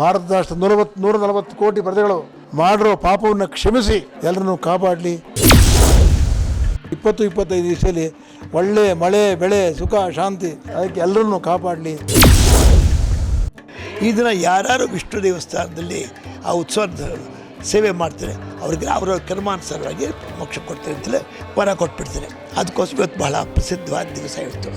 ಭಾರತದ ಅಷ್ಟು ನೂರವತ್ತು ನೂರ ನಲವತ್ತು ಕೋಟಿ ಪ್ರಜೆಗಳು ಮಾಡಿರೋ ಪಾಪವನ್ನು ಕ್ಷಮಿಸಿ ಎಲ್ಲರನ್ನು ಕಾಪಾಡಲಿ. ಇಪ್ಪತ್ತು ಇಪ್ಪತ್ತೈದು ದಿವಸದಲ್ಲಿ ಒಳ್ಳೆ ಮಳೆ, ಬೆಳೆ, ಸುಖ, ಶಾಂತಿ, ಅದಕ್ಕೆ ಎಲ್ಲರನ್ನು ಕಾಪಾಡಲಿ. ಈ ದಿನ ಯಾರ್ಯಾರು ವಿಷ್ಣು ದೇವಸ್ಥಾನದಲ್ಲಿ ಆ ಉತ್ಸವದ ಸೇವೆ ಮಾಡ್ತಾರೆ, ಅವ್ರಿಗೆ ಅವರ ಕರ್ಮಾನುಸಾರವಾಗಿ ಮೋಕ್ಷ ಕೊಡ್ತಾರೆ ಅಂತಲೇ ವರ ಕೊಟ್ಬಿಡ್ತಾರೆ. ಅದಕ್ಕೋಸ್ಕರ ಇವತ್ತು ಬಹಳ ಪ್ರಸಿದ್ಧವಾದ ದಿವಸ ಇವತ್ತು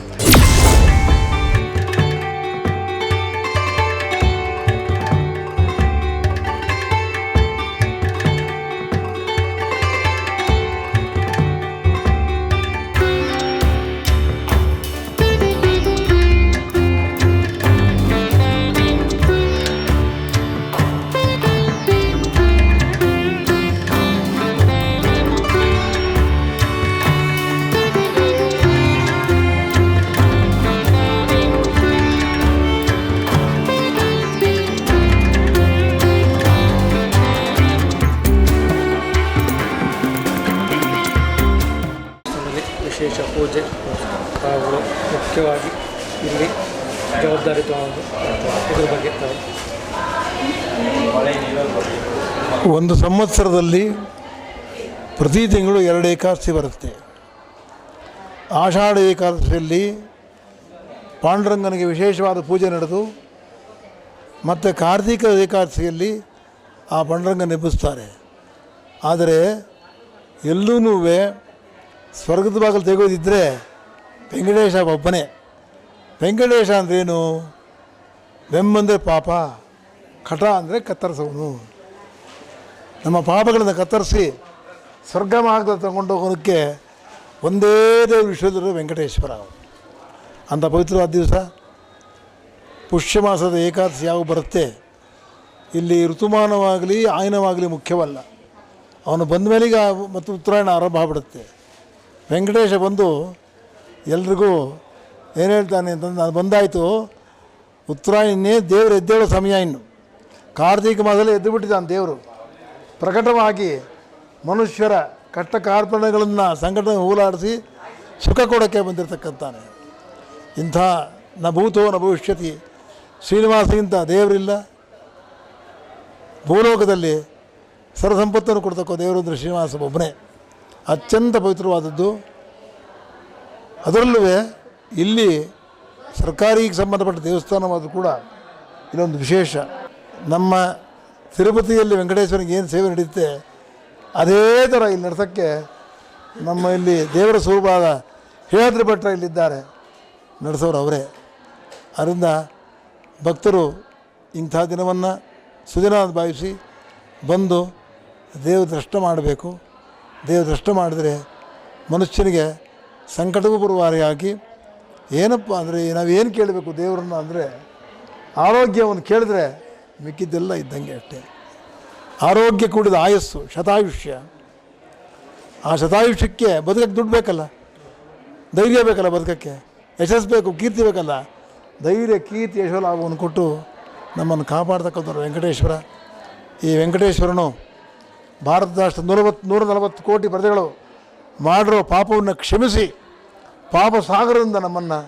ವಿಶೇಷ ಪೂಜೆ ಮುಖ್ಯವಾಗಿ ಇಲ್ಲಿ ಜವಾಬ್ದಾರಿ ತಗೊಂಡು ಇದ್ರ ಬಗ್ಗೆ ಒಂದು ಸಂವತ್ಸರದಲ್ಲಿ ಪ್ರತಿ ತಿಂಗಳು ಎರಡು ಏಕಾದಶಿ ಬರುತ್ತೆ. ಆಷಾಢ ಏಕಾದಶಿಯಲ್ಲಿ ಪಾಂಡುರಂಗನಿಗೆ ವಿಶೇಷವಾದ ಪೂಜೆ ನಡೆದು ಮತ್ತು ಕಾರ್ತಿಕ ಏಕಾದಶಿಯಲ್ಲಿ ಆ ಪಾಂಡುರಂಗನ ಎಬ್ಬಿಸ್ತಾರೆ ಆದರೆ ಎಲ್ಲೂ ಸ್ವರ್ಗದ ಬಾಗಿಲು ತೆಗೆಯೋದಿದ್ದರೆ ವೆಂಕಟೇಶ ಒಬ್ಬನೇ. ವೆಂಕಟೇಶ ಅಂದ್ರೇನು? ಬೆಂಬಂದರೆ ಪಾಪ, ಕಟ ಅಂದರೆ ಕತ್ತರಿಸೋನು. ನಮ್ಮ ಪಾಪಗಳನ್ನು ಕತ್ತರಿಸಿ ಸ್ವರ್ಗ ಮಾರ್ಗದಲ್ಲಿ ತಗೊಂಡು ಹೋಗೋದಕ್ಕೆ ಒಂದೇ ದೇವರು ವಿಶ್ವದರು ವೆಂಕಟೇಶ್ವರ ಅಂಥ ಪವಿತ್ರವಾದ ದಿವಸ ಪುಷ್ಯ ಮಾಸದ ಏಕಾದಶಿ ಯಾವ ಬರುತ್ತೆ? ಇಲ್ಲಿ ಋತುಮಾನವಾಗಲಿ, ಆಯನವಾಗಲಿ ಮುಖ್ಯವಲ್ಲ. ಅವನು ಬಂದ ಮೇಲೆಗೆ ಮತ್ತು ಉತ್ತರಾಯಣ ಆರಂಭ ಆಗ್ಬಿಡುತ್ತೆ. ವೆಂಕಟೇಶ ಬಂದು ಎಲ್ರಿಗೂ ಏನು ಹೇಳ್ತಾನೆ ಅಂತಂದು ಅದು ಬಂದಾಯಿತು. ಉತ್ತರಾಯಣನೇ ದೇವರು ಎದ್ದೇಳೋ ಸಮಯ ಇನ್ನು. ಕಾರ್ತಿಕ ಮಾಸದಲ್ಲಿ ಎದ್ದು ಬಿಟ್ಟಿದ್ದಾನೆ ದೇವರು. ಪ್ರಕಟವಾಗಿ ಮನುಷ್ಯರ ಕಟ್ಟ ಕಾರ್ಪಣ್ಯಗಳನ್ನು ಸಂಘಟನೆ ಹೋಲಾಡಿಸಿ ಸುಖ ಕೊಡೋಕ್ಕೆ ಬಂದಿರತಕ್ಕಂತಾನೆ. ಇಂಥ ನ ಭೂತೋ ನ ಭವಿಷ್ಯತಿ. ಶ್ರೀನಿವಾಸಗಿಂತ ದೇವರಿಲ್ಲ. ಭೂಲೋಕದಲ್ಲಿ ಸರ್ವಸಂಪತ್ತನ್ನು ಕೊಡ್ತಕ್ಕೋ ದೇವರು ಅಂದರೆ ಶ್ರೀನಿವಾಸ ಒಬ್ಬನೇ ಅತ್ಯಂತ ಪವಿತ್ರವಾದದ್ದು. ಅದರಲ್ಲೂ ಇಲ್ಲಿ ಸರ್ಕಾರಿಗೆ ಸಂಬಂಧಪಟ್ಟ ದೇವಸ್ಥಾನವಾದರೂ ಕೂಡ ಇಲ್ಲೊಂದು ವಿಶೇಷ. ನಮ್ಮ ತಿರುಪತಿಯಲ್ಲಿ ವೆಂಕಟೇಶ್ವರನಿಗೆ ಏನು ಸೇವೆ ನಡೆಯುತ್ತೆ, ಅದೇ ಥರ ಇಲ್ಲಿ ನಡೆಸೋಕ್ಕೆ ನಮ್ಮ ಇಲ್ಲಿ ದೇವರ ಸ್ವರೂಪವಾದ ಹೇಳದ್ರಿ ಭಟ್ರ ಇಲ್ಲಿದ್ದಾರೆ, ನಡೆಸೋರು ಅವರೇ. ಅದರಿಂದ ಭಕ್ತರು ಇಂಥ ದಿನವನ್ನು ಸುದಿನ ಭಾವಿಸಿ ಬಂದು ದೇವ ದರ್ಶನ ಮಾಡಬೇಕು. ದೇವ ದರ್ಶನ ಮಾಡಿದರೆ ಮನುಷ್ಯನಿಗೆ ಸಂಕಟವೂ ಬರುವಾರಿಯಾಗಿ ಏನಪ್ಪ ಅಂದರೆ ನಾವೇನು ಕೇಳಬೇಕು ದೇವರನ್ನು ಅಂದರೆ ಆರೋಗ್ಯವನ್ನು ಕೇಳಿದ್ರೆ ಮಿಕ್ಕಿದ್ದೆಲ್ಲ ಇದ್ದಂಗೆ ಅಷ್ಟೇ. ಆರೋಗ್ಯ ಕೂಡಿದ ಆಯಸ್ಸು, ಶತಾಯುಷ್ಯ. ಆ ಶತಾಯುಷ್ಯಕ್ಕೆ ಬದುಕಕ್ಕೆ ದುಡ್ಡು ಬೇಕಲ್ಲ. ಧೈರ್ಯ ಬೇಕಲ್ಲ ಬದುಕಕ್ಕೆ. ಯಶಸ್ಸು ಬೇಕು, ಕೀರ್ತಿ ಬೇಕಲ್ಲ. ಧೈರ್ಯ, ಕೀರ್ತಿ, ಯಶೋಲಾಭವನ್ನು ಕೊಟ್ಟು ನಮ್ಮನ್ನು ಕಾಪಾಡ್ತಕ್ಕಂಥವ್ರು ವೆಂಕಟೇಶ್ವರ. ಈ ವೆಂಕಟೇಶ್ವರನು ಭಾರತದ ಅಷ್ಟು ನೂರವತ್ತು ನೂರ ನಲವತ್ತು ಕೋಟಿ ಪ್ರಜೆಗಳು ಮಾಡಿರೋ ಪಾಪವನ್ನು ಕ್ಷಮಿಸಿ ಪಾಪ ಸಾಗರದಿಂದ ನಮ್ಮನ್ನು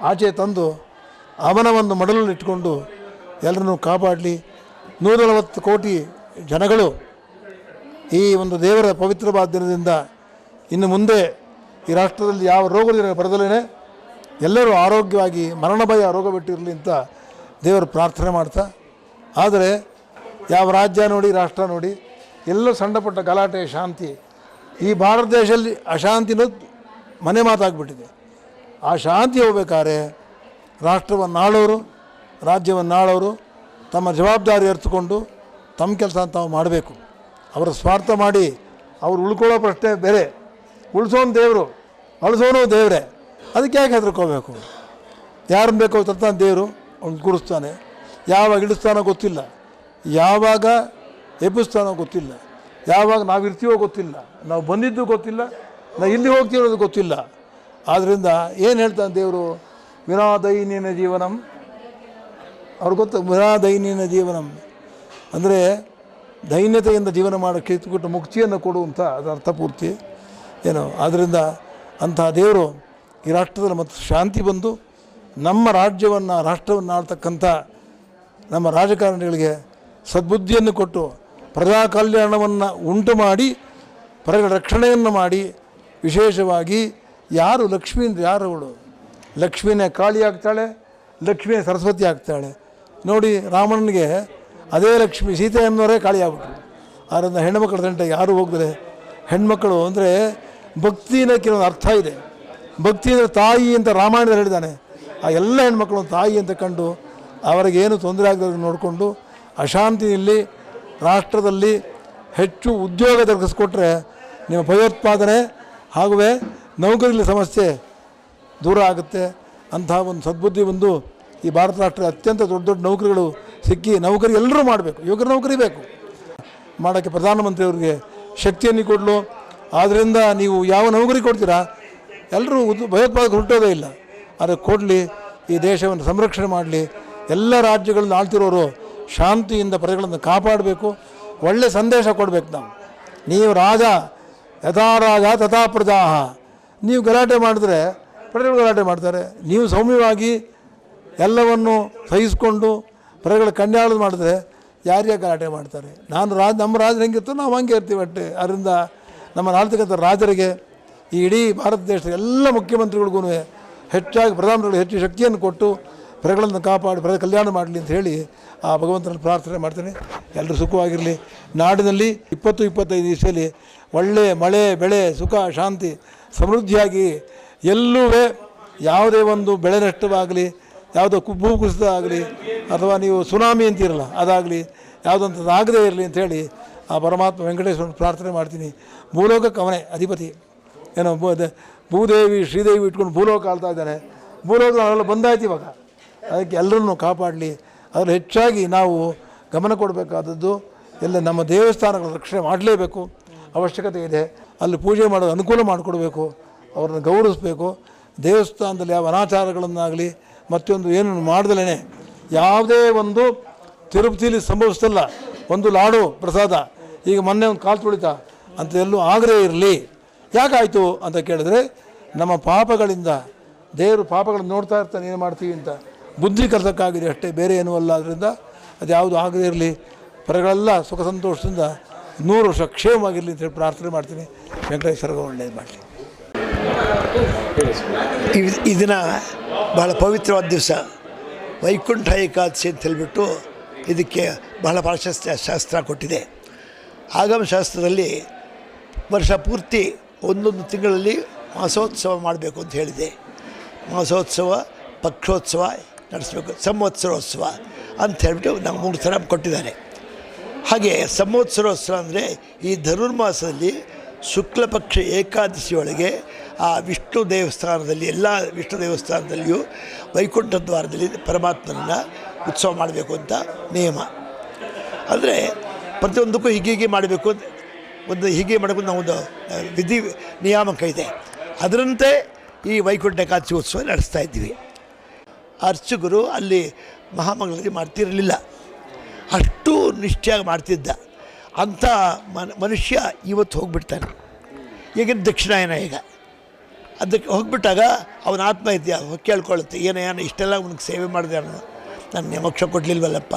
ಆಚೆ ತಂದು ಅವನ ಒಂದು ಮಡಲಲ್ಲಿ ಇಟ್ಕೊಂಡು ಎಲ್ಲರನ್ನೂ ಕಾಪಾಡಲಿ. ನೂರ ನಲವತ್ತು ಕೋಟಿ ಜನಗಳು ಈ ಒಂದು ದೇವರ ಪವಿತ್ರವಾದ ದಿನದಿಂದ ಇನ್ನು ಮುಂದೆ ಈ ರಾಷ್ಟ್ರದಲ್ಲಿ ಯಾವ ರೋಗ ಬರದಲೇ ಎಲ್ಲರೂ ಆರೋಗ್ಯವಾಗಿ ಮರಣ ಭಯ ರೋಗ ಬಿಟ್ಟಿರಲಿ ಅಂತ ದೇವರು ಪ್ರಾರ್ಥನೆ ಮಾಡ್ತಾ. ಆದರೆ ಯಾವ ರಾಜ್ಯ ನೋಡಿ, ರಾಷ್ಟ್ರ ನೋಡಿ ಎಲ್ಲೋ ಸಣ್ಣ ಪುಟ್ಟ ಗಲಾಟೆ, ಶಾಂತಿ. ಈ ಭಾರತ ದೇಶದಲ್ಲಿ ಅಶಾಂತಿನೂ ಮನೆ ಮಾತಾಗ್ಬಿಟ್ಟಿದೆ. ಆ ಶಾಂತಿ ಹೋಗ್ಬೇಕಾದ್ರೆ ರಾಷ್ಟ್ರವನ್ನು ಆಳೋರು ರಾಜ್ಯವನ್ನು ತಮ್ಮ ಜವಾಬ್ದಾರಿ ಅರ್ಥಕೊಂಡು ತಮ್ಮ ಕೆಲಸ ತಾವು ಮಾಡಬೇಕು. ಅವರ ಸ್ವಾರ್ಥ ಮಾಡಿ ಅವ್ರು ಉಳ್ಕೊಳ್ಳೋ ಪ್ರಶ್ನೆ ಬೇರೆ. ಉಳಿಸೋನು ದೇವರು, ಅಳಿಸೋನು ದೇವರೇ. ಅದಕ್ಕೆ ಯಾಕೆ ಹೆದರ್ಕೋಬೇಕು? ಯಾರು ಬೇಕೋ ತರ್ತಾನೆ ದೇವರು ಅವ್ನು ಕೂಡಿಸ್ತಾನೆ ಯಾವಾಗ ಇಳಿಸ್ತಾನೋ ಗೊತ್ತಿಲ್ಲ. ಯಾವಾಗ ಎಬ್ಬಿಸ್ತಾನೋ ಗೊತ್ತಿಲ್ಲ. ಯಾವಾಗ ನಾವು ಇರ್ತೀವೋ ಗೊತ್ತಿಲ್ಲ. ನಾವು ಬಂದಿದ್ದು ಗೊತ್ತಿಲ್ಲ. ನಾವು ಇಲ್ಲಿ ಹೋಗ್ತಿರೋದು ಗೊತ್ತಿಲ್ಲ. ಆದ್ದರಿಂದ ಏನು ಹೇಳ್ತಾನೆ ದೇವರು? ವಿನಾದೈನ್ಯನ ಜೀವನಂ. ಅವ್ರು ಗೊತ್ತು ವಿನಾದೈನ್ಯನ ಜೀವನಂ. ಅಂದರೆ ದೈನ್ಯತೆಯಿಂದ ಜೀವನ ಮಾಡೋಕ್ಕೆ ಕಿತ್ತುಕೊಟ್ಟು ಮುಕ್ತಿಯನ್ನು ಕೊಡುವಂಥ ಅದರ ಅರ್ಥಪೂರ್ತಿ. ಏನು ಆದ್ದರಿಂದ ಅಂತಹ ದೇವರು ಈ ರಾಷ್ಟ್ರದಲ್ಲಿ ಮತ್ತು ಶಾಂತಿ ಬಂದು ನಮ್ಮ ರಾಜ್ಯವನ್ನು ರಾಷ್ಟ್ರವನ್ನು ಆಳ್ತಕ್ಕಂಥ ನಮ್ಮ ರಾಜಕಾರಣಿಗಳಿಗೆ ಸದ್ಬುದ್ಧಿಯನ್ನು ಕೊಟ್ಟು ಪ್ರಜಾ ಕಲ್ಯಾಣವನ್ನು ಉಂಟು ಮಾಡಿ ಪ್ರಜೆಗಳ ರಕ್ಷಣೆಯನ್ನು ಮಾಡಿ, ವಿಶೇಷವಾಗಿ ಯಾರು ಲಕ್ಷ್ಮೀ ಯಾರು ಅವಳು? ಲಕ್ಷ್ಮೀನೇ ಕಾಳಿ ಆಗ್ತಾಳೆ, ಲಕ್ಷ್ಮೀನೇ ಸರಸ್ವತಿ ಆಗ್ತಾಳೆ. ನೋಡಿ ರಾಮಣ್ಣನಿಗೆ ಅದೇ ಲಕ್ಷ್ಮಿ ಸೀತೆ ಅನ್ನೋರೇ ಕಾಳಿ ಆಗ್ಬಿಟ್ರು. ಆದ್ದರಿಂದ ಹೆಣ್ಣುಮಕ್ಕಳ ತಂಟ ಯಾರು ಹೋಗಿದ್ರೆ ಹೆಣ್ಮಕ್ಕಳು ಅಂದರೆ ಭಕ್ತಿನ ಕೆಲವೊಂದು ಅರ್ಥ ಇದೆ. ಭಕ್ತಿ ಅಂದರೆ ತಾಯಿ ಅಂತ ರಾಮಾಯಣದಲ್ಲಿ ಹೇಳಿದ್ದಾನೆ. ಆ ಎಲ್ಲ ಹೆಣ್ಮಕ್ಳು ತಾಯಿ ಅಂತ ಕಂಡು ಅವರಿಗೇನು ತೊಂದರೆ ಆಗದ ನೋಡಿಕೊಂಡು ಅಶಾಂತಿಯಲ್ಲಿ ರಾಷ್ಟ್ರದಲ್ಲಿ ಹೆಚ್ಚು ಉದ್ಯೋಗ ದೊರಕಿಸ್ಕೊಟ್ರೆ ನಿಮ್ಮ ಭಯೋತ್ಪಾದನೆ ಹಾಗೂ ನೌಕರಿಗಳ ಸಮಸ್ಯೆ ದೂರ ಆಗುತ್ತೆ. ಅಂತಹ ಒಂದು ಸದ್ಬುದ್ಧಿ ಒಂದು ಈ ಭಾರತ ರಾಷ್ಟ್ರದ ಅತ್ಯಂತ ದೊಡ್ಡ ದೊಡ್ಡ ನೌಕರಿಗಳು ಸಿಕ್ಕಿ ನೌಕರಿ ಎಲ್ಲರೂ ಮಾಡಬೇಕು. ಯುವಕರ ನೌಕರಿ ಬೇಕು. ಮಾಡೋಕ್ಕೆ ಪ್ರಧಾನಮಂತ್ರಿಯವರಿಗೆ ಶಕ್ತಿಯನ್ನು ಕೊಡಲು. ಆದ್ದರಿಂದ ನೀವು ಯಾವ ನೌಕರಿ ಕೊಡ್ತೀರಾ? ಎಲ್ಲರೂ ಉದ್, ಭಯೋತ್ಪಾದಕ ಹುಟ್ಟೋದೇ ಇಲ್ಲ. ಆದರೆ ಕೊಡಲಿ, ಈ ದೇಶವನ್ನು ಸಂರಕ್ಷಣೆ ಮಾಡಲಿ. ಎಲ್ಲ ರಾಜ್ಯಗಳನ್ನು ಆಳ್ತಿರೋರು ಶಾಂತಿಯಿಂದ ಪ್ರಜೆಗಳನ್ನು ಕಾಪಾಡಬೇಕು. ಒಳ್ಳೆ ಸಂದೇಶ ಕೊಡಬೇಕು ನಾವು. ನೀವು ರಾಜ, ಯಥಾ ರಾಜ, ತಥಾ ಪ್ರಜಾ ನೀವು ಗಲಾಟೆ ಮಾಡಿದ್ರೆ ಪ್ರಜೆಗಳು ಗಲಾಟೆ ಮಾಡ್ತಾರೆ. ನೀವು ಸೌಮ್ಯವಾಗಿ ಎಲ್ಲವನ್ನು ಸಹಿಸಿಕೊಂಡು ಪ್ರಜೆಗಳ ಕಣ್ಯಾಳು ಮಾಡಿದ್ರೆ ಯಾರ್ಯಾರು ಗಲಾಟೆ ಮಾಡ್ತಾರೆ? ನಾನು ರಾಜ, ನಮ್ಮ ರಾಜ ಹೆಂಗಿರ್ತೋ ನಾವು ಹಂಗೆ ಇರ್ತೀವಿ ಅಟ್ಟೆ ಅದರಿಂದ ನಮ್ಮ ನಾಲ್ತಕ್ಕಂಥ ರಾಜರಿಗೆ, ಈ ಇಡೀ ಭಾರತ ದೇಶದ ಎಲ್ಲ ಮುಖ್ಯಮಂತ್ರಿಗಳಿಗೂ ಹೆಚ್ಚಾಗಿ ಪ್ರಧಾನಮಂತ್ರಿಗಳು ಹೆಚ್ಚು ಶಕ್ತಿಯನ್ನು ಕೊಟ್ಟು ಪ್ರಜೆಗಳನ್ನು ಕಾಪಾಡಿ, ಪ್ರಜೆ ಕಲ್ಯಾಣ ಮಾಡಲಿ ಅಂತ ಹೇಳಿ ಆ ಭಗವಂತನಲ್ಲಿ ಪ್ರಾರ್ಥನೆ ಮಾಡ್ತೇನೆ. ಎಲ್ಲರೂ ಸುಖವಾಗಿರಲಿ. ನಾಡಿನಲ್ಲಿ ಇಪ್ಪತ್ತು ಇಪ್ಪತ್ತೈದು ದಿವಸದಲ್ಲಿ ಒಳ್ಳೆಯ ಮಳೆ, ಬೆಳೆ, ಸುಖ, ಶಾಂತಿ, ಸಮೃದ್ಧಿಯಾಗಿ ಎಲ್ಲೂ ಯಾವುದೇ ಒಂದು ಬೆಳೆ ನಷ್ಟವಾಗಲಿ, ಯಾವುದೋ ಕುಬ್ಬು ಕುಸಿತ ಆಗಲಿ, ಅಥವಾ ನೀವು ಸುನಾಮಿ ಅಂತೀರಲ್ಲ, ಅದಾಗಲಿ, ಯಾವುದಂಥದ್ದು ಆಗದೇ ಇರಲಿ ಅಂಥೇಳಿ ಆ ಪರಮಾತ್ಮ ವೆಂಕಟೇಶ್ವರನ ಪ್ರಾರ್ಥನೆ ಮಾಡ್ತೀನಿ. ಭೂಲೋಕ ಕವನೆ ಅಧಿಪತಿ. ಏನೋ ಭೂದೇವಿ, ಶ್ರೀದೇವಿ ಇಟ್ಕೊಂಡು ಭೂಲೋಕ ಆಳ್ತಾ ಇದ್ದಾನೆ. ಭೂಲೋಕ ಬಂದಾಯ್ತು ಇವಾಗ. ಅದಕ್ಕೆ ಎಲ್ಲರನ್ನು ಕಾಪಾಡಲಿ. ಅದರಲ್ಲಿ ಹೆಚ್ಚಾಗಿ ನಾವು ಗಮನ ಕೊಡಬೇಕಾದದ್ದು ಎಲ್ಲ ನಮ್ಮ ದೇವಸ್ಥಾನಗಳ ರಕ್ಷಣೆ ಮಾಡಲೇಬೇಕು. ಅವಶ್ಯಕತೆ ಇದೆ. ಅಲ್ಲಿ ಪೂಜೆ ಮಾಡೋದು ಅನುಕೂಲ ಮಾಡಿಕೊಡ್ಬೇಕು. ಅವ್ರನ್ನ ಗೌರವಿಸಬೇಕು. ದೇವಸ್ಥಾನದಲ್ಲಿ ಯಾವ ಅನಾಚಾರಗಳನ್ನಾಗಲಿ ಮತ್ತೊಂದು ಏನನ್ನು ಮಾಡ್ದಲೇ ಯಾವುದೇ ಒಂದು ತಿರುಪತಿಲಿ ಸಂಭವಿಸ್ತಲ್ಲ. ಒಂದು ಲಾಡು ಪ್ರಸಾದ. ಈಗ ಮೊನ್ನೆ ಒಂದು ಕಾಲು ತುಳಿತ. ಅಂತ ಎಲ್ಲೂ ಆಗದೇ ಇರಲಿ ಯಾಕಾಯಿತು ಅಂತ ಕೇಳಿದ್ರೆ ನಮ್ಮ ಪಾಪಗಳಿಂದ ದೇವರು ಪಾಪಗಳನ್ನು ನೋಡ್ತಾ ಇರ್ತಾನೆ, ಏನು ಮಾಡ್ತೀವಿ ಅಂತ. ಬುದ್ಧಿ ಕಲಿಸೋಕ್ಕಾಗಿದೆ ಅಷ್ಟೇ, ಬೇರೆ ಏನೂ ಅಲ್ಲ. ಅದರಿಂದ ಅದು ಯಾವುದು ಆಗದೇ ಇರಲಿ, ಪರಗಳೆಲ್ಲ ಸುಖ ಸಂತೋಷದಿಂದ ನೂರು ವರ್ಷ ಕ್ಷೇಮವಾಗಿರಲಿ ಅಂತೇಳಿ ಪ್ರಾರ್ಥನೆ ಮಾಡ್ತೀನಿ. ವೆಂಕಟೇಶ್ವರಗ ಒಳ್ಳೇದು ಮಾಡಲಿ. ಈ- ದಿನ ಬಹಳ ಪವಿತ್ರವಾದ ದಿವಸ. ವೈಕುಂಠ ಏಕಾದಶಿ ಅಂತ ಹೇಳಿಬಿಟ್ಟು ಇದಕ್ಕೆ ಬಹಳ ಪ್ರಾಶಸ್ತ್ಯ ಶಾಸ್ತ್ರ ಕೊಟ್ಟಿದೆ. ಆಗಮ ಶಾಸ್ತ್ರದಲ್ಲಿ ವರ್ಷ ಪೂರ್ತಿ ಒಂದೊಂದು ತಿಂಗಳಲ್ಲಿ ಮಾಸೋತ್ಸವ ಮಾಡಬೇಕು ಅಂತ ಹೇಳಿದೆ. ಮಾಸೋತ್ಸವ, ಪಕ್ಷೋತ್ಸವ ನಡೆಸಬೇಕು. ಸಂವತ್ಸರೋತ್ಸವ ಅಂತ ಹೇಳ್ಬಿಟ್ಟು ನಾವು ಮೂರು ಥರ ಕೊಟ್ಟಿದ್ದಾರೆ. ಹಾಗೆ ಸಂವತ್ಸರೋತ್ಸವ ಅಂದರೆ ಈ ಧನುರ್ಮಾಸದಲ್ಲಿ ಶುಕ್ಲಪಕ್ಷ ಏಕಾದಶಿಯೊಳಗೆ ಆ ವಿಷ್ಣು ದೇವಸ್ಥಾನದಲ್ಲಿ, ಎಲ್ಲ ವಿಷ್ಣು ದೇವಸ್ಥಾನದಲ್ಲಿಯೂ ವೈಕುಂಠ ದ್ವಾರದಲ್ಲಿ ಪರಮಾತ್ಮನನ್ನು ಉತ್ಸವ ಮಾಡಬೇಕು ಅಂತ ನಿಯಮ. ಅಂದರೆ ಪ್ರತಿಯೊಂದಕ್ಕೂ ಹೀಗೆ ಹೀಗೆ ಮಾಡಬೇಕು ಒಂದು ಹೀಗೆ ಮಾಡಬೇಕು ನಾವು ಒಂದು ವಿಧಿ, ನಿಯಾಮಕ ಇದೆ. ಅದರಂತೆ ಈ ವೈಕುಂಠ ಏಕಾದಶಿ ಉತ್ಸವ ನಡೆಸ್ತಾ ಇದ್ದೀವಿ. ಅರ್ಚಕರು ಅಲ್ಲಿ ಮಹಾಮಂಗಳಾರತಿ ಮಾಡ್ತಿರಲಿಲ್ಲ. ಅಷ್ಟು ನಿಷ್ಠೆಯಾಗಿ ಮಾಡ್ತಿದ್ದ. ಅಂಥ ಮನ್, ಮನುಷ್ಯ ಇವತ್ತು ಹೋಗ್ಬಿಡ್ತಾನೆ. ಈಗಿನ ದಕ್ಷಿಣಾಯನ ಈಗ. ಅದಕ್ಕೆ ಹೋಗ್ಬಿಟ್ಟಾಗ ಅವನ ಆತ್ಮ ಇದೆಯಾ? ಕೇಳ್ಕೊಳ್ಳುತ್ತೆ ಏನೋ ಏನೋ, ಇಷ್ಟೆಲ್ಲ ಅವನಿಗೆ ಸೇವೆ ಮಾಡಿದೆ ಅನ್ನೋ ನನ್ನ ಮೋಕ್ಷ ಕೊಡಲಿಲ್ವಲ್ಲಪ್ಪ?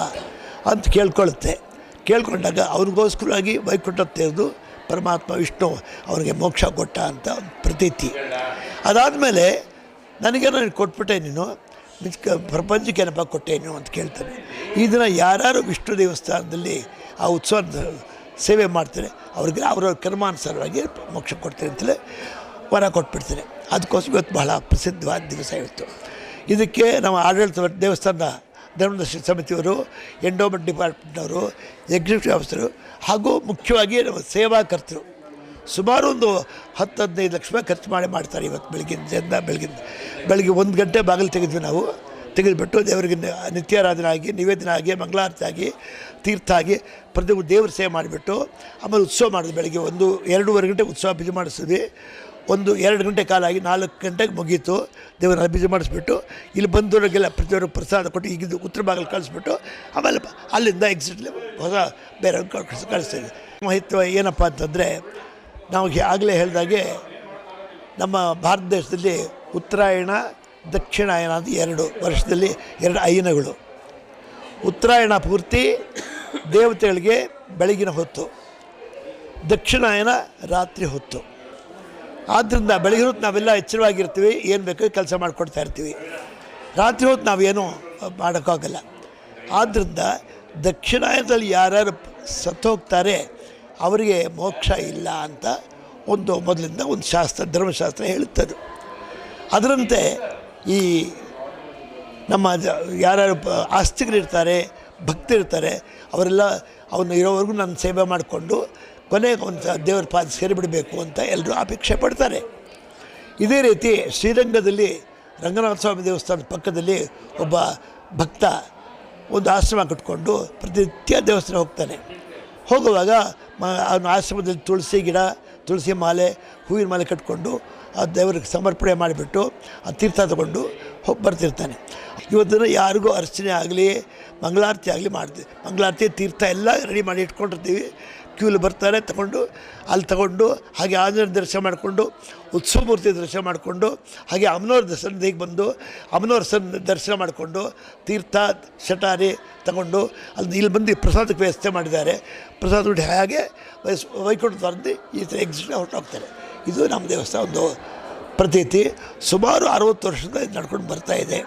ಅಂತ ಕೇಳ್ಕೊಳ್ಳುತ್ತೆ ಕೇಳ್ಕೊಂಡಾಗ ಅವ್ರಿಗೋಸ್ಕರವಾಗಿ ವೈಕುಂಠ ತೆರೆದು ಪರಮಾತ್ಮ ವಿಷ್ಣು ಅವ್ರಿಗೆ ಮೋಕ್ಷ ಕೊಟ್ಟ ಅಂತ ಪ್ರತೀತಿ. ಅದಾದಮೇಲೆ ನನಗೇನೋ ನೀನು ಕೊಟ್ಬಿಟ್ಟೆ ನೀನು. ಪ್ರಪಂಚಕ್ಕೆ ನೆನಪ ಕೊಟ್ಟೇನು ಅಂತ ಕೇಳ್ತಾನೆ ಈ ದಿನ ಯಾರು ವಿಷ್ಣು ದೇವಸ್ಥಾನದಲ್ಲಿ ಆ ಉತ್ಸವದ ಸೇವೆ ಮಾಡ್ತಾರೆ, ಅವ್ರಿಗೆ ಅವರ ಕರ್ಮಾನುಸಾರವಾಗಿ ಮೋಕ್ಷ ಕೊಡ್ತಾರೆ ಅಂತಲೇ ವರ ಕೊಟ್ಬಿಡ್ತಾರೆ. ಅದಕ್ಕೋಸ್ಕರ ಇವತ್ತು ಬಹಳ ಪ್ರಸಿದ್ಧವಾದ ದಿವಸ ಇವತ್ತು. ಇದಕ್ಕೆ ನಮ್ಮ ಆಡಳಿತ ದೇವಸ್ಥಾನದ ಧರ್ಮದರ್ಶಿ ಸಮಿತಿಯವರು, ಎಂಡೋಮೆಂಟ್ ಡಿಪಾರ್ಟ್ಮೆಂಟ್ನವರು, ಎಕ್ಸಿಕ್ಯೂಟಿವ್ ಆಫೀಸರು ಹಾಗೂ ಮುಖ್ಯವಾಗಿ ನಮ್ಮ ಸೇವಾಕರ್ತರು ಸುಮಾರು ಒಂದು ಹತ್ತು ಹದಿನೈದು ಲಕ್ಷ ರೂಪಾಯಿ ಖರ್ಚು ಮಾಡಿ ಮಾಡ್ತಾರೆ ಇವತ್ತು ಬೆಳಗಿನ ಜನ ಬೆಳಗಿನ ಬೆಳಗ್ಗೆ ಒಂದು ಗಂಟೆ ಬಾಗಿಲು ತೆಗೆದ್ವಿ ನಾವು. ತೆಗೆದುಬಿಟ್ಟು ದೇವರಿಗೆ ನಿತ್ಯಾರಾಧನೆ ಆಗಿ, ನಿವೇದನ ಆಗಿ, ಮಂಗಳಾರತಿ ಆಗಿ, ತೀರ್ಥ ಆಗಿ ಪ್ರತಿ ದೇವ್ರ ಸೇವೆ ಮಾಡಿಬಿಟ್ಟು ಆಮೇಲೆ ಉತ್ಸವ ಮಾಡಿದ್ವಿ ಬೆಳಗ್ಗೆ ಒಂದು ಎರಡೂವರೆ ಗಂಟೆ ಉತ್ಸವ ಬಿಜಿ ಮಾಡಿಸಿದ್ವಿ. ಒಂದು ಎರಡು ಗಂಟೆ ಕಾಲ ಆಗಿ ನಾಲ್ಕು ಗಂಟೆಗೆ ಮುಗೀತು. ದೇವರ ಬಿಜಿ ಮಾಡಿಸ್ಬಿಟ್ಟು ಇಲ್ಲಿ ಬಂದವರಿಗೆಲ್ಲ ಪ್ರತಿಯೊಬ್ಬರು ಪ್ರಸಾದ ಕೊಟ್ಟು ಈಗಿದ್ದು ಉತ್ತರ ಬಾಗಿಲು ಕಳಿಸ್ಬಿಟ್ಟು ಆಮೇಲೆ ಅಲ್ಲಿಂದ ಎಕ್ಸಿಟ್ಲಿ ಹೊಸ ಬೇರೆ ಕಳಿಸ್ ಕಳಿಸ್ತೀವಿ ಮಹತ್ವ ಏನಪ್ಪ ಅಂತಂದರೆ ನಾವು ಆಗಲೇ ಹೇಳಿದಾಗೆ ನಮ್ಮ ಭಾರತ ದೇಶದಲ್ಲಿ ಉತ್ತರಾಯಣ ದಕ್ಷಿಣಾಯನ ಅಂತ ಎರಡು ವರ್ಷದಲ್ಲಿ ಎರಡು ಅಯ್ಯನಗಳು ಉತ್ತರಾಯಣ ಪೂರ್ತಿ ದೇವತೆಗಳಿಗೆ ಬೆಳಗಿನ ಹೊತ್ತು ದಕ್ಷಿಣಾಯನ ರಾತ್ರಿ ಹೊತ್ತು. ಆದ್ದರಿಂದ ಬೆಳಗಿನ ಹೊತ್ತು ನಾವೆಲ್ಲ ಎಚ್ಚರವಾಗಿರ್ತೀವಿ, ಏನು ಬೇಕೋ ಕೆಲಸ ಮಾಡಿಕೊಡ್ತಾ ಇರ್ತೀವಿ. ರಾತ್ರಿ ಹೊತ್ತು ನಾವೇನು ಮಾಡೋಕ್ಕಾಗಲ್ಲ. ಆದ್ದರಿಂದ ದಕ್ಷಿಣಾಯನದಲ್ಲಿ ಯಾರ್ಯಾರು ಸತ್ತು ಹೋಗ್ತಾರೆ ಅವರಿಗೆ ಮೋಕ್ಷ ಇಲ್ಲ ಅಂತ ಒಂದು ಮೊದಲಿಂದ ಒಂದು ಶಾಸ್ತ್ರ, ಧರ್ಮಶಾಸ್ತ್ರ ಹೇಳುತ್ತದೆ. ಅದರಂತೆ ಈ ನಮ್ಮ ಯಾರ್ಯಾರು ಆಸ್ತಿಗಳಿರ್ತಾರೆ, ಭಕ್ತರಿರ್ತಾರೆ, ಅವರೆಲ್ಲ ಅವನು ಇರೋವರೆಗೂ ನನ್ನ ಸೇವೆ ಮಾಡಿಕೊಂಡು ಕೊನೆಗೆ ಒಂದು ದೇವರ ಪಾದ ಸೇರಿಬಿಡಬೇಕು ಅಂತ ಎಲ್ಲರೂ ಅಪೇಕ್ಷೆ ಪಡ್ತಾರೆ. ಇದೇ ರೀತಿ ಶ್ರೀರಂಗದಲ್ಲಿ ರಂಗನಾಥ ಸ್ವಾಮಿ ದೇವಸ್ಥಾನದ ಪಕ್ಕದಲ್ಲಿ ಒಬ್ಬ ಭಕ್ತ ಒಂದು ಆಶ್ರಮ ಕಟ್ಕೊಂಡು ಪ್ರತಿನಿತ್ಯ ದೇವಸ್ಥಾನ ಹೋಗ್ತಾನೆ. ಹೋಗುವಾಗ ಮ, ಅವನ ಆಶ್ರಮದಲ್ಲಿ ತುಳಸಿ ಗಿಡ, ತುಳಸಿ ಮಾಲೆ, ಹೂವಿನ ಮಾಲೆ ಕಟ್ಕೊಂಡು ಆ ದೇವರಿಗೆ ಸಮರ್ಪಣೆ ಮಾಡಿಬಿಟ್ಟು ಆ ತೀರ್ಥ ತಗೊಂಡು ಹೋಗಿ ಬರ್ತಿರ್ತಾನೆ. ಇವತ್ತಿನ ಯಾರಿಗೂ ಅರ್ಚನೆ ಆಗಲಿ, ಮಂಗಳಾರತಿ ಆಗಲಿ ಮಾಡ್ತೀವಿ ಮಂಗಳಾರತಿ, ತೀರ್ಥ ಎಲ್ಲ ರೆಡಿ ಮಾಡಿ ಇಟ್ಕೊಂಡಿರ್ತೀವಿ. ಕ್ಯೂಲಿ ಬರ್ತಾರೆ, ತಗೊಂಡು ಅಲ್ಲಿ ತಗೊಂಡು, ಹಾಗೆ ಆಂಜನೇಯ ದರ್ಶನ ಮಾಡಿಕೊಂಡು ಉತ್ಸವಮೂರ್ತಿ ದರ್ಶನ ಮಾಡಿಕೊಂಡು, ಹಾಗೆ ಅಮ್ಮನವ್ರ ದರ್ಶನದಿಗೆ ಬಂದು, ಅಮ್ಮನವ್ರ ಸನ್ ದರ್ಶನ ಮಾಡಿಕೊಂಡು, ತೀರ್ಥ, ಶಟಾರಿ ತಗೊಂಡು, ಅಲ್ಲಿ ಇಲ್ಲಿ ಬಂದು ಪ್ರಸಾದಕ್ಕೆ ವ್ಯವಸ್ಥೆ ಮಾಡಿದ್ದಾರೆ. ಪ್ರಸಾದ ಊಟ ಹಾಗೆ ವಯಸ್ ವೈಕುಂಠ ದ್ವಾರದಲ್ಲಿ ಈ ಥರ ಎಕ್ಸಿಟ್ ಹೊರಟೋಗ್ತಾರೆ. ಇದು ನಮ್ಮ ದೇವಸ್ಥಾನ ಒಂದು ಪ್ರತೀತಿ. ಸುಮಾರು ಅರವತ್ತು ವರ್ಷದಿಂದ ಇದು ನಡ್ಕೊಂಡು ಬರ್ತಾ ಇದೆ.